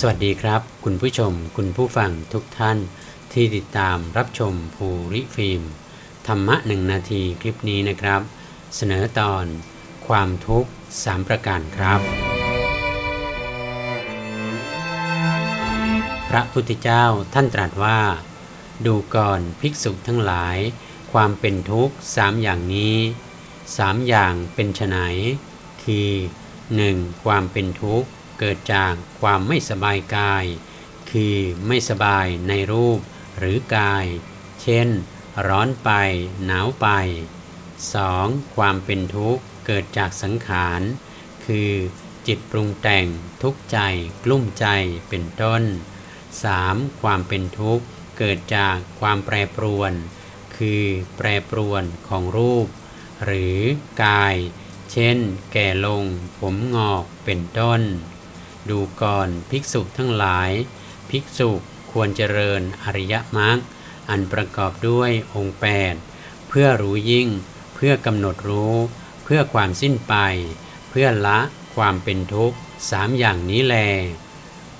สวัสดีครับ คุณผู้ชม คุณผู้ฟังทุกท่าน ที่ติดตามรับชมภูริฟิล์ม ธรรมะหนึ่งนาทีคลิปนี้นะครับ เสนอตอนความทุกข์สามประการครับ พระพุทธเจ้าท่านตรัสว่า ดูก่อนภิกษุทั้งหลาย ความเป็นทุกข์สามอย่างนี้สามอย่างเป็นไฉนคือ 1. ความเป็นทุกข์ เกิดจากความไม่สบายกาย คือไม่สบายในรูปหรือกาย เช่น ร้อนไป หนาวไป 2. ความเป็นทุกข์เกิดจากสังขาร คือจิตปรุงแต่งทุกข์ใจ กลุ้มใจเป็นต้น 3. ความเป็นทุกข์เกิดจากความแปรปรวน คือแปรปรวนของรูป หรือกาย เช่น แก่ลง ผมงอกเป็นต้น ดูก่อนภิกษุทั้งหลาย ภิกษุควรเจริญอริยมรรคอันประกอบด้วยองค์ 8 เพื่อรู้ยิ่ง เพื่อกำหนดรู้ เพื่อความสิ้นไป เพื่อละความเป็นทุกข์สามอย่างนี้แล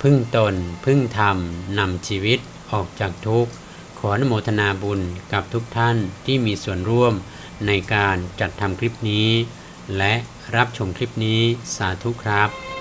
พึ่งตนพึ่งธรรมนำชีวิตออกจากทุกข์ ขออนุโมทนาบุญกับทุกท่านที่มีส่วนร่วมในการจัดทำคลิปนี้ และรับชมคลิปนี้สาธุครับ